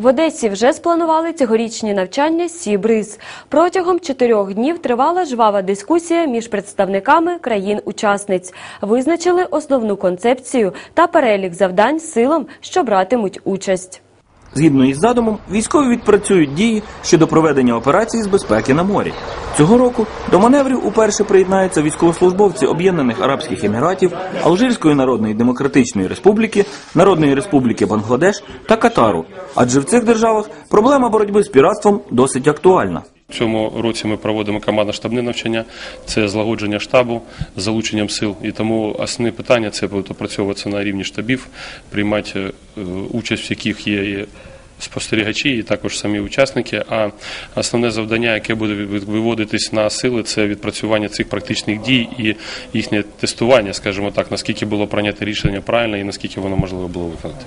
В Одесі вже спланували цьогорічні навчання «Сібриз». Протягом чотирьох днів тривала жвава дискусія між представниками країн-учасниць. Визначили основну концепцію та перелік завдань силам, що братимуть участь. Згідно із задумом, військові відпрацюють дії щодо проведення операції з безпеки на морі. Цього року до маневрів уперше приєднаються військовослужбовці Об'єднаних Арабських Еміратів, Алжирської Народної Демократичної Республіки, Народної Республіки Бангладеш та Катару. Адже в цих державах проблема боротьби з піратством досить актуальна. Цьому році ми проводимо командно-штабне навчання, це злагодження штабу з залученням сил. І тому основне питання це буде опрацьовуватися на рівні штабів, приймати е, участь, в яких є спостерігачі, і також самі учасники. А основне завдання, яке буде виводитись на сили, це відпрацювання цих практичних дій і їхнє тестування, скажімо так, наскільки було прийнято рішення правильно і наскільки воно можливо було виконати.